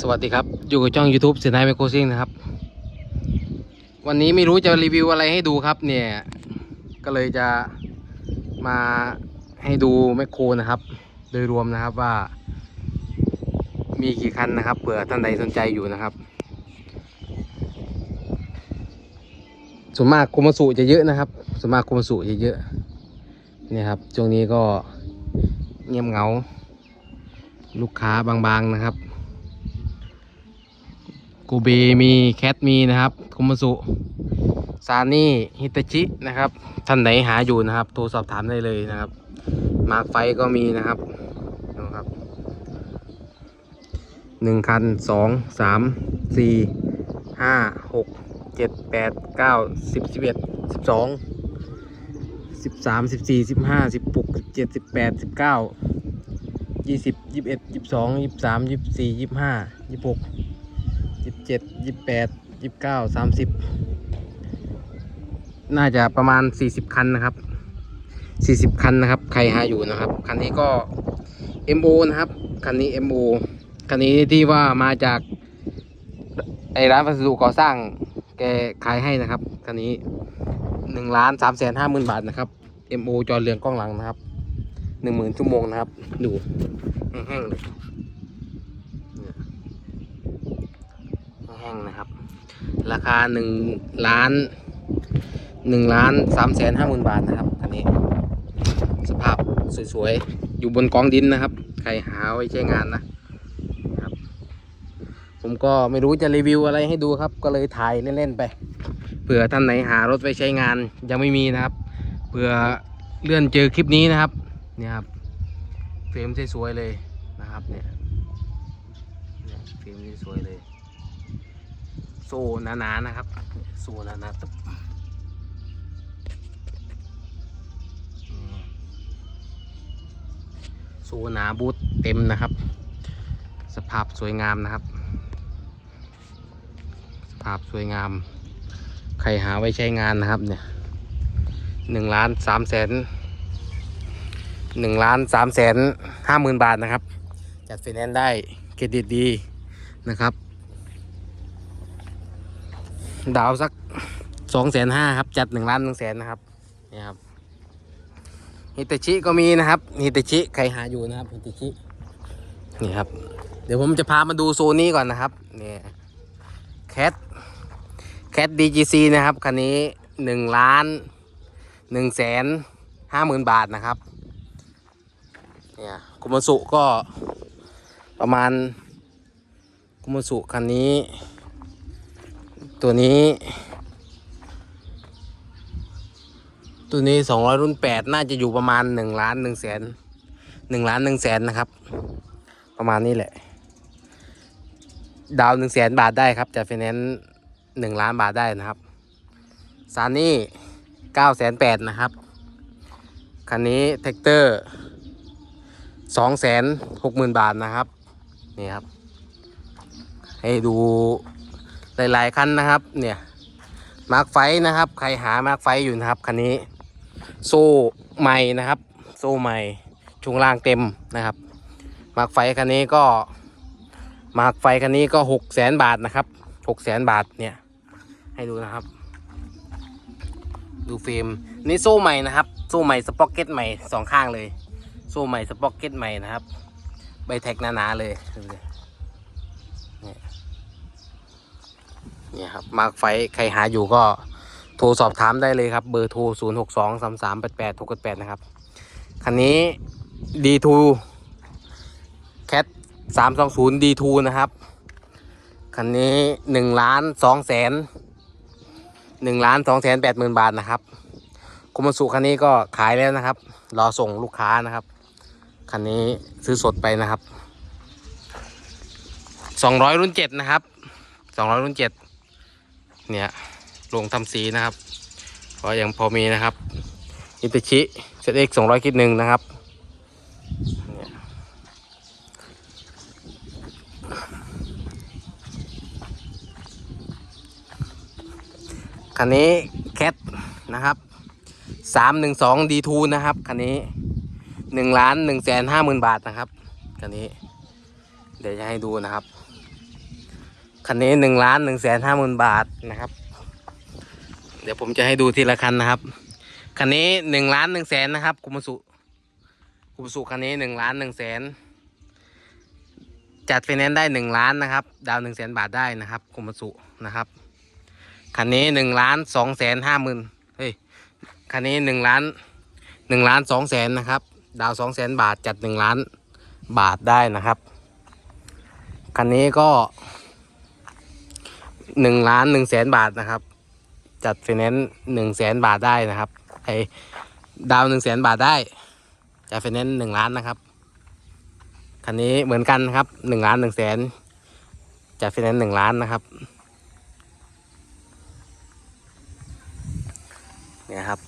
สวัสดีครับ อยู่กับช่อง YouTube เสียนายไมโครซิงนะครับ วันนี้ไม่รู้จะรีวิวอะไรให้ดูครับ เนี่ย ก็เลยจะมาให้ดูแมคโครนะครับ โดยรวมนะครับว่า มีกี่คันนะครับเผื่อท่านใดสนใจอยู่นะครับ ส่วนมากคุมสุจะเยอะนะครับส่วนมากคุมสุจะเยอะเนี่ยครับช่วงนี้ก็เงียบเหงา ลูกค้าบางๆนะครับ กูเบมีแคทมีนะครับคุมสุซานี่ฮิตาชินะครับ ท่านไหนหาอยู่นะครับ โทรสอบถามได้เลยนะครับ มาร์คไฟก็มีนะครับนะครับหนึ่งคันสองสามสี่ห้าหกเจ็ดแปดเก้าสิบสิบเอ็ดสิบสองสิบสามสิบสี่สิบห้าสิบหกสิบเจ็ดสิบแปดสิบเก้ายี่สิบยี่สิบเอ็ดยี่สิบสองยี่สิบสามยี่สิบสี่ยี่สิบห้ายี่สิบหก เจ็ดยี่แปดยี่สิบเก้าสามสิบน่าจะประมาณสี่สิบคันนะครับสี่สิบคันนะครับ ใครหาอยู่นะครับ คันนี้ก็ MO นะครับ คันนี้ MO คันนี้ที่ว่ามาจากไอร้านวัสดุก่อสร้างแกขายให้นะครับ คันนี้หนึ่งล้านสามแสนห้าหมื่นบาทนะครับ MO จอเรืองกล้องหลังนะครับหนึ่งหมื่นชั่วโมงนะครับ ดูแห้งๆเลย ห้งนะครับ ราคาหนึ่งล้านหนึ่งล้านสามแสนห้าหมื่นบาทนะครับคันนี้ สภาพสวยๆ อยู่บนกองดินนะครับ ใครหาไว้ใช้งานนะครับ ผมก็ไม่รู้จะรีวิวอะไรให้ดูครับ ก็เลยถ่ายเล่นๆไป เผื่อท่านไหนหารถไว้ใช้งานยังไม่มีนะครับ เผื่อเลื่อนเจอคลิปนี้นะครับ เนี่ยครับ เฟรมสวยๆเลยนะครับเนี่ยเนี่ยเฟรมสวยๆเลย โซ่หนาๆนะครับ โซ่หนาๆตึ๊บอืมโซ่หนาบูทเต็มนะครับ สภาพสวยงามนะครับ สภาพสวยงาม ใครหาไว้ใช้งานนะครับเนี่ยหนึ่งล้านสามแสนหนึ่งล้านสามแสนห้าหมื่นบาทนะครับ จัดไฟแนนซ์ได้เครดิตดีนะครับ ดาวสักสองแสนห้าครับ จัดหนึ่งล้านหนึ่งแสนนะครับนี่ครับฮิตาชิก็มีนะครับฮิตาชิใครหาอยู่นะครับฮิตาชินี่ครับ เดี๋ยวผมจะพามาดูโซนนี้ก่อนนะครับนี่แคทแคทดีจีซีนะครับคันนี้หนึ่งล้านหนึ่งแสนห้าหมื่นบาทนะครับเนี่ยคุมาสุก็ประมาณคุมาสุคันนี้ ตัวนี้ ตัวนี้สองร้อยรุ่นแปดน่าจะอยู่ประมาณหนึ่งล้านหนึ่งแสนหนึ่งล้านหนึ่งแสนนะครับ ประมาณนี้แหละ ดาวหนึ่งแสนบาทได้ครับจากไฟแนนซ์หนึ่งล้านบาทได้นะครับซานี่เก้าแสนแปดนะครับ คันนี้แท็กเตอร์สองแสนหกหมื่นบาทนะครับ นี่ครับ ให้ดู หลายๆคันนะครับ เนี่ยมาร์กไฟนะครับ ใครหามาร์กไฟอยู่นะครับคันนี้ โซ่ใหม่นะครับ โซ่ใหม่ช่วงล่างเต็มนะครับ มาร์กไฟคันนี้ก็ มาร์กไฟคันนี้ก็หกแสนบาทนะครับหกแสนบาทเนี่ย ให้ดูนะครับ ดูเฟรมนี่โซ่ใหม่นะครับโซ่ใหม่สป็อกเก็ตใหม่สองข้างเลย โซ่ใหม่สป็อกเก็ตใหม่นะครับ ใบแท็กหนาๆเลยดูดิ เนี่ยครับมาร์กไฟใครหาอยู่ก็โทรสอบถามได้เลยครับ เบอร์โทร 0 6 2 3 3 8 8 6 8 นะครับ คันนี้ D2 Cat 320 D2 นะครับ คันนี้1ล้าน2แสน1ล้าน2แสน8หมื่นบาทนะครับคุมสุคันนี้ก็ขายแล้วนะครับ รอส่งลูกค้านะครับ คันนี้ซื้อสดไปนะครับ 200 รุ่น 7 นะครับ 200 รุ่น 7 เนี่ยลงทำสีนะครับก็ยังพอมีนะครับอิตาชิเซตเอ็กสองร้อยคิดหนึ่งนะครับคันนี้แคทนะครับสามหนึ่งสองดีทูนะครับคันนี้หนึ่งล้านหนึ่งแสนห้าหมื่นบาทนะครับคันนี้ เดี๋ยวจะให้ดูนะครับ คันนี้หนึ่งล้านหนึ่งแสนห้าหมื่นบาทนะครับ เดี๋ยวผมจะให้ดูทีละคันนะครับ คันนี้หนึ่งล้านหนึ่งแสนนะครับคุมสุคุมสุคันนี้หนึ่งล้านหนึ่งแสนจัดไฟแนนซ์ได้หนึ่งล้านนะครับ ดาวหนึ่งแสนบาทได้นะครับคุมสุนะครับคันนี้หนึ่งล้านสองแสนห้าหมื่นเฮ้ยคันนี้หนึ่งล้านหนึ่งล้านสองแสนนะครับ ดาวสองแสนบาทจัดหนึ่งล้านบาทได้นะครับ คันนี้ก็ หนึ่งล้านหนึ่งแสนบาทนะครับ จัดไฟแนนซ์หนึ่งแสนบาทได้นะครับไอ้ดาวหนึ่งแสนบาทได้ จัดไฟแนนซ์หนึ่งล้านนะครับคันนี้เหมือนกันครับหนึ่งล้านหนึ่งแสนจัดไฟแนนซ์หนึ่งล้านนะครับเนี่ยครับ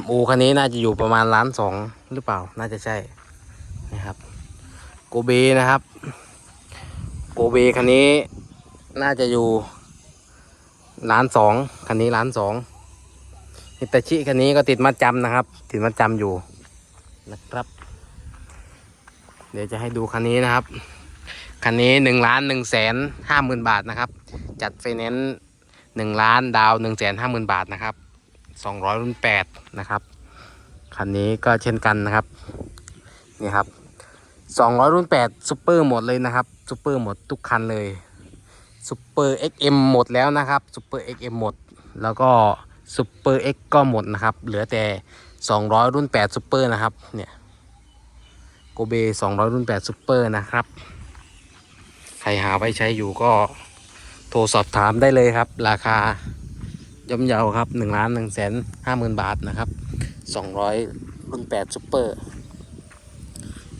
MO คันนี้น่าจะอยู่ประมาณล้านสองหรือเปล่า น่าจะใช่นะครับ โกเบนะครับ โกเบคันนี้ น่าจะอยู่ล้านสองคันนี้ล้านสองฮิตาชิคันนี้ก็ติดมัดจำนะครับ ติดมัดจำอยู่นะครับ เดี๋ยวจะให้ดูคันนี้นะครับ คันนี้หนึ่งล้านหนึ่งแสนห้าหมื่นบาทนะครับ จัดไฟแนนซ์หนึ่งล้านดาวหนึ่งแสนห้าหมื่นบาทนะครับสองร้อยรุ่นแปดนะครับ คันนี้ก็เช่นกันนะครับ นี่ครับสองร้อยรุ่นแปดซูเปอร์หมดเลยนะครับซูเปอร์หมดทุกคันเลย ซูเปอร์ XM หมดแล้วนะครับซูเปอร์ XM หมด แล้วก็ซูเปอร์ X ก็หมดนะครับ เหลือแต่สองร้อยรุ่นแปดซูเปอร์นะครับ เนี่ยโกเบสองร้อยรุ่นแปดซูเปอร์นะครับ ใครหาไว้ใช้อยู่ก็โทรสอบถามได้เลยครับ ราคาย่อมเยาครับหนึ่งล้านหนึ่งแสนห้าหมื่นบาทนะครับสองร้อยรุ่นแปดซุปเปอร์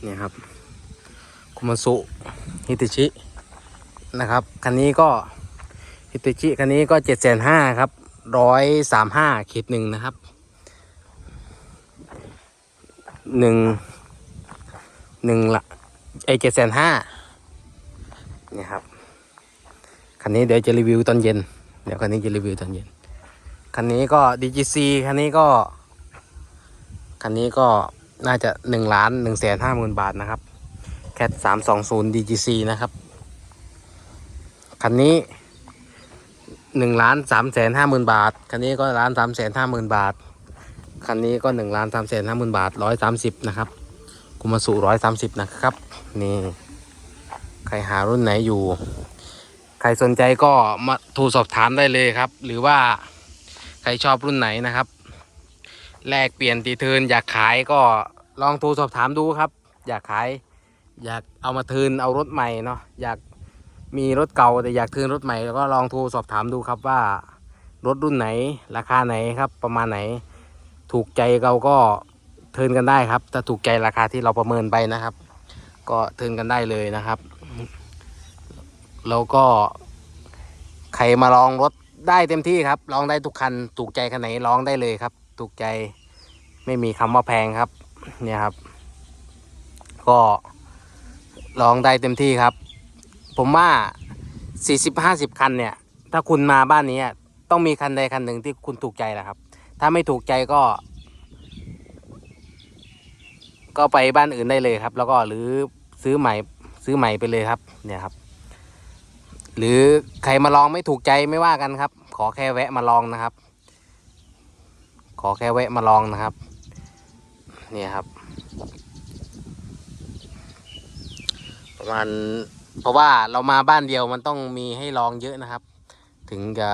เนี่ยครับคุมาสุฮิตาชิ นะครับ คันนี้ก็ฮิตชิคันนี้ก็เจ็ดแสนห้าครับร้อยสามห้าขีดหนึ่งนะครับหนึ่งหนึ่งละไอเจ็ดแสนห้าเนี่ยครับ คันนี้เดี๋ยวจะรีวิวตอนเย็น เดี๋ยวคันนี้จะรีวิวตอนเย็น คันนี้ก็ DGC คันนี้ก็ คันนี้ก็น่าจะหนึ่งล้านหนึ่งแสนห้าหมื่นบาทนะครับแคทสามสองศูนย์ DGC นะครับ คันนี้หนึ่งล้านสามแสนห้าหมื่นบาท คันนี้ก็ล้านสามแสนห้าหมื่นบาท คันนี้ก็หนึ่งล้านสามแสนห้าหมื่นบาทร้อยสามสิบนะครับคุมาสุร้อยสามสิบนะครับ นี่ ใครหารุ่นไหนอยู่ ใครสนใจก็มาโทรสอบถามได้เลยครับ หรือว่าใครชอบรุ่นไหนนะครับ แลกเปลี่ยนตีเทินอยากขายก็ลองโทรสอบถามดูครับ อยากขาย อยากเอามาเทินเอารถใหม่เนาะอยาก มีรถเก่าแต่อยากเทิร์นรถใหม่ก็ลองโทรสอบถามดูครับว่ารถรุ่นไหน ราคาไหนครับประมาณไหน ถูกใจเราก็เทิร์นกันได้ครับถ้าถูกใจราคาที่เราประเมินไปนะครับ ก็เทิร์นกันได้เลยนะครับแล้วก็ใครมาลองรถได้เต็มที่ครับ ลองได้ทุกคัน ถูกใจคันไหนลองได้เลยครับ ถูกใจไม่มีคำว่าแพงครับ เนี่ยครับ ก็ลองได้เต็มที่ครับ ผมว่าสี่สิบห้าสิบคันเนี่ย ถ้าคุณมาบ้านนี้ต้องมีคันใดคันหนึ่งที่คุณถูกใจแหละครับ ถ้าไม่ถูกใจก็ ก็ไปบ้านอื่นได้เลยครับ แล้วก็หรือซื้อใหม่ซื้อใหม่ไปเลยครับ เนี่ยครับ หรือใครมาลองไม่ถูกใจไม่ว่ากันครับ ขอแค่แวะมาลองนะครับ ขอแค่แวะมาลองนะครับ เนี่ยครับ ประมาณ เพราะว่าเรามาบ้านเดียวมันต้องมีให้ลองเยอะนะครับ ถึงจะ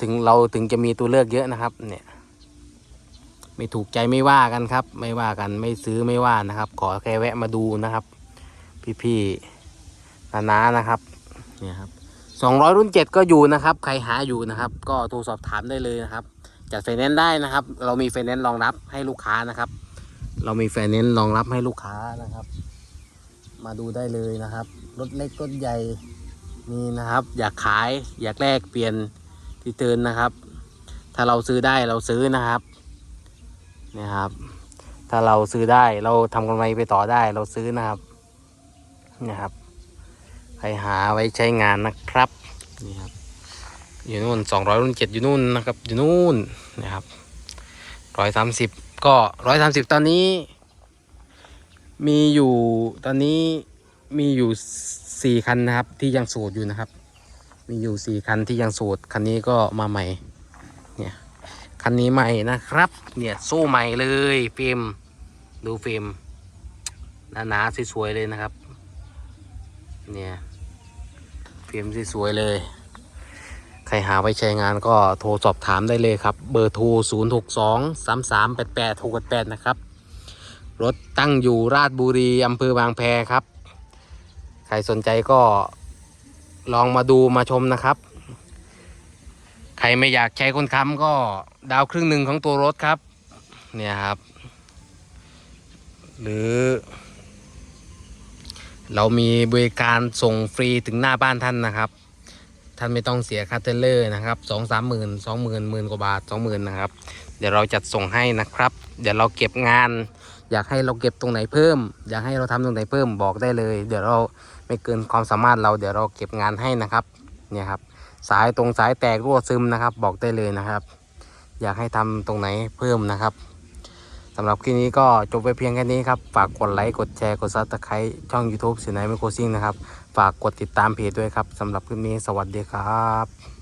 ถึงเราถึงจะมีตัวเลือกเยอะนะครับ เนี่ย ไม่ถูกใจไม่ว่ากันครับ ไม่ว่ากันไม่ซื้อไม่ว่านะครับ ขอแค่แวะมาดูนะครับ พี่ๆนานานะครับ เนี่ยครับสองร้อยรุ่นเจ็ดก็อยู่นะครับ ใครหาอยู่นะครับ ก็โทรสอบถามได้เลยนะครับจัดไฟแนนซ์ได้นะครับ เรามีไฟแนนซ์รองรับให้ลูกค้านะครับ เรามีไฟแนนซ์รองรับให้ลูกค้านะครับ มาดูได้เลยนะครับ รถเล็กรถใหญ่นี่นะครับ อยากขายอยากแลกเปลี่ยนที่เตือนนะครับ ถ้าเราซื้อได้เราซื้อนะครับเนี่ยครับ ถ้าเราซื้อได้เราทำกำไรไปต่อได้เราซื้อนะครับเนี่ยครับใครหาไว้ใช้งานนะครับนี่ครับอยู่นู่นสองร้อยรุ่นเจ็ดอยู่นู่นนะครับอยู่นู่นนะครับร้อยสามสิบก็ร้อยสามสิบตอนนี้ มีอยู่ตอนนี้มีอยู่สี่คันนะครับ ที่ยังสูตรอยู่นะครับ มีอยู่สี่คันที่ยังสูตรคันนี้ก็มาใหม่ เนี่ยคันนี้ใหม่นะครับ เนี่ยสู้ใหม่เลยฟิล์มดูฟิล์มหนาๆสวยๆเลยนะครับ เนี่ยฟิล์มสวยๆเลย ใครหาไว้ใช้งานก็โทรสอบถามได้เลยครับ เบอร์โทร 0 6 2 3 3 8 8 6 8 นะครับ รถตั้งอยู่ราชบุรีอำเภอบางแพครับ ใครสนใจก็ลองมาดูมาชมนะครับ ใครไม่อยากใช้คนค้ำก็ดาวครึ่งหนึ่งของตัวรถครับ เนี่ยครับ หรือ เรามีบริการส่งฟรีถึงหน้าบ้านท่านนะครับ ท่านไม่ต้องเสียค่าเทเลอร์นะครับสองสามหมื่นสองหมื่นหมื่นกว่าบาทสองหมื่นนะครับ เดี๋ยวเราจัดส่งให้นะครับ เดี๋ยวเราเก็บงาน อยากให้เราเก็บตรงไหนเพิ่ม อยากให้เราทำตรงไหนเพิ่มบอกได้เลย เดี๋ยวเราไม่เกินความสามารถเราเดี๋ยวเราเก็บงานให้นะครับเนี่ยครับสายตรงสายแตกรั่วซึมนะครับ บอกได้เลยนะครับ อยากให้ทำตรงไหนเพิ่มนะครับสำหรับคลิปนี้ก็จบไปเพียงแค่นี้ครับ ฝากกดไลค์กดแชร์กดซับสไครต์ช่อง YouTube สียนายไมโครซิ่งนะครับ ฝากกดติดตามเพจด้วยครับสำหรับคลิปนี้สวัสดีครับ